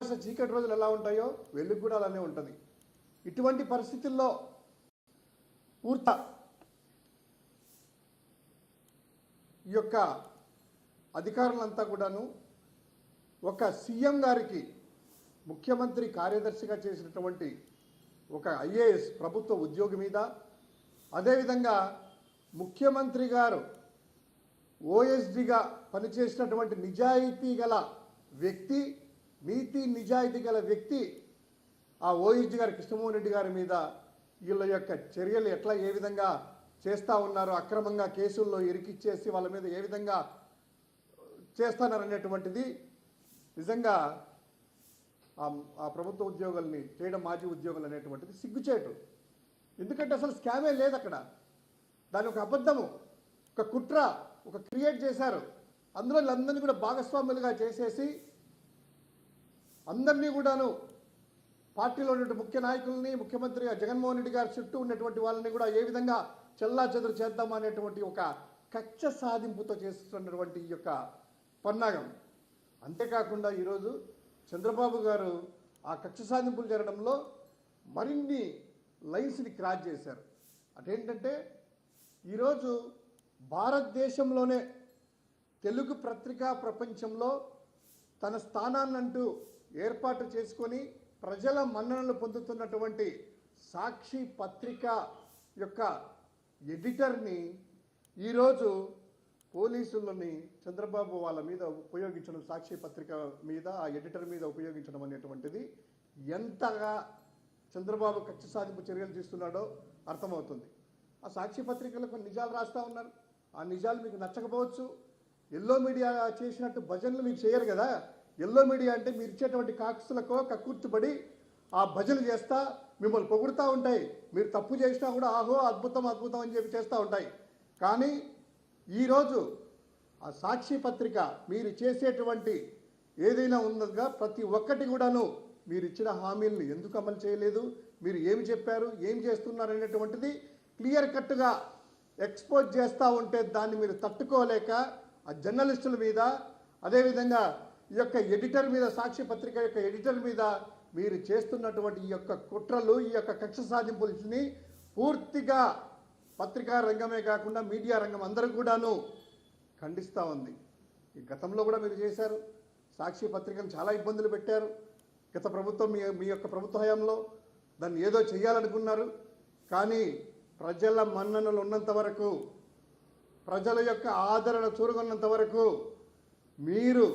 చీకటి రోజులు ఎలా ఉంటాయో వెలుగు కూడా అలానే ఉంటుంది. ఇటువంటి పరిస్థితుల్లో పూర్త ఈ యొక్క అధికారులంతా కూడాను ఒక సీఎం గారికి ముఖ్యమంత్రి కార్యదర్శిగా చేసినటువంటి ఒక ఐఏఎస్ ప్రభుత్వ ఉద్యోగి మీద అదేవిధంగా ముఖ్యమంత్రి గారు ఓఎస్డిగా పనిచేసినటువంటి నిజాయితీ గల వ్యక్తి నీతి నిజాయితీ గల వ్యక్తి ఆ ఓఎస్డి గారి కృష్ణమోహన్ రెడ్డి గారి మీద వీళ్ళ యొక్క చర్యలు ఎట్లా ఏ విధంగా చేస్తూ ఉన్నారో అక్రమంగా కేసుల్లో ఇరికిచ్చేసి వాళ్ళ మీద ఏ విధంగా చేస్తున్నారనేటువంటిది నిజంగా ఆ- ఆ ప్రభుత్వ ఉద్యోగుల్ని చేయడం మాజీ ఉద్యోగులు అనేటువంటిది సిగ్గుచేటు. ఎందుకంటే అసలు స్కామే లేదు అక్కడ. దాని ఒక అబద్ధము ఒక కుట్ర ఒక క్రియేట్ చేశారు. అందులో వీళ్ళందరినీ కూడా భాగస్వాములుగా చేసేసి అందరినీ కూడాను పార్టీలో ఉన్నటువంటి ముఖ్య నాయకుల్ని ముఖ్యమంత్రిగా జగన్మోహన్ రెడ్డి గారి చుట్టూ ఉన్నటువంటి వాళ్ళని కూడా ఏ విధంగా చెల్లా చెదురు చేద్దాం అనేటువంటి ఒక కక్ష సాధింపుతో చేస్తున్నటువంటి ఈ యొక్క పన్నాగం. అంతేకాకుండా ఈరోజు చంద్రబాబు గారు ఆ కక్ష సాధింపులు జరగడంలో మరిన్ని లైన్స్ని క్రాస్ చేశారు. అదేంటంటే ఈరోజు భారతదేశంలోనే తెలుగు పత్రికా ప్రపంచంలో తన స్థానాన్నంటూ ఏర్పాటు చేసుకొని ప్రజల మన్ననలు పొందుతున్నటువంటి సాక్షి పత్రిక యొక్క ఎడిటర్ని ఈరోజు పోలీసులని చంద్రబాబు వాళ్ళ మీద ఉపయోగించడం సాక్షి పత్రిక మీద ఆ ఎడిటర్ మీద ఉపయోగించడం అనేటువంటిది ఎంతగా చంద్రబాబు కక్ష సాధింపు చర్యలు తీస్తున్నాడో అర్థమవుతుంది. ఆ సాక్షి పత్రికలకు నిజాలు రాస్తా ఉన్నారు. ఆ నిజాలు మీకు నచ్చకపోవచ్చు. ఎల్లో మీడియా చేసినట్టు భజనలు మీకు చేయరు కదా. ఎల్లో మీడియా అంటే మీరు ఇచ్చేటువంటి కాక్సులకో కక్కుర్తిపడి ఆ భజనలు చేస్తా మిమ్మల్ని పొగుడుతూ ఉంటాయి. మీరు తప్పు చేసినా కూడా ఆహో అద్భుతం అద్భుతం అని చెప్పి చేస్తూ ఉంటాయి. కానీ ఈరోజు ఆ సాక్షి పత్రిక మీరు చేసేటువంటి ఏదైనా ఉన్నదిగా ప్రతి ఒక్కటి కూడాను మీరు ఇచ్చిన హామీలను ఎందుకు అమలు చేయలేదు? మీరు ఏమి చెప్పారు? ఏం చేస్తున్నారు అనేటువంటిది క్లియర్ కట్గా ఎక్స్పోజ్ చేస్తూ ఉంటే దాన్ని మీరు తట్టుకోలేక ఆ జర్నలిస్టుల మీద అదేవిధంగా ఈ యొక్క ఎడిటర్ మీద సాక్షి పత్రిక యొక్క ఎడిటర్ మీద మీరు చేస్తున్నటువంటి ఈ యొక్క కుట్రలు ఈ యొక్క కక్ష సాధింపుల్ని పూర్తిగా పత్రికా రంగమే కాకుండా మీడియా రంగం అందరూ కూడాను ఖండిస్తూ ఉంది. ఈ గతంలో కూడా మీరు చేశారు. సాక్షి పత్రికను చాలా ఇబ్బందులు పెట్టారు. గత ప్రభుత్వం మీ మీ యొక్క ప్రభుత్వ హయాంలో దాన్ని ఏదో చేయాలనుకున్నారు. కానీ ప్రజల మన్ననలు ఉన్నంత వరకు ప్రజల యొక్క ఆదరణ చూరుకున్నంత వరకు మీరు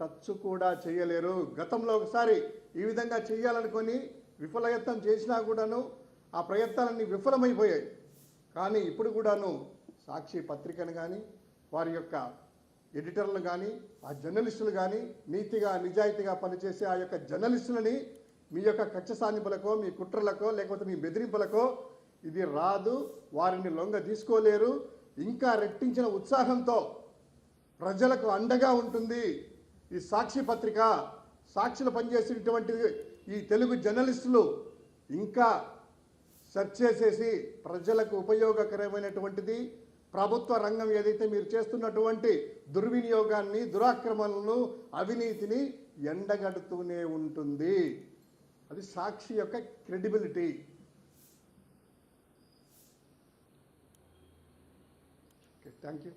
టచ్ కూడా చేయలేరు. గతంలో ఒకసారి ఈ విధంగా చేయాలనుకొని విఫలయత్నం చేసినా కూడాను ఆ ప్రయత్నాలన్నీ విఫలమైపోయాయి. కానీ ఇప్పుడు కూడాను సాక్షి పత్రికను కానీ వారి యొక్క ఎడిటర్లు కానీ ఆ జర్నలిస్టులు కానీ నీతిగా నిజాయితీగా పనిచేసే ఆ యొక్క జర్నలిస్టులని మీ యొక్క కక్ష సాధింపులకో మీ కుట్రలకో లేకపోతే మీ బెదిరింపులకో ఇది రాదు వారిని లొంగ తీసుకోలేరు. ఇంకా రెట్టించిన ఉత్సాహంతో ప్రజలకు అండగా ఉంటుంది. ఈ సాక్షి పత్రిక సాక్షులు పనిచేసినటువంటి ఈ తెలుగు జర్నలిస్టులు ఇంకా సెర్చ్ చేసేసి ప్రజలకు ఉపయోగకరమైనటువంటిది ప్రభుత్వ రంగం ఏదైతే మీరు చేస్తున్నటువంటి దుర్వినియోగాన్ని దురాక్రమణలను అవినీతిని ఎండగడుతూనే ఉంటుంది. అది సాక్షి యొక్క క్రెడిబిలిటీ. Thank you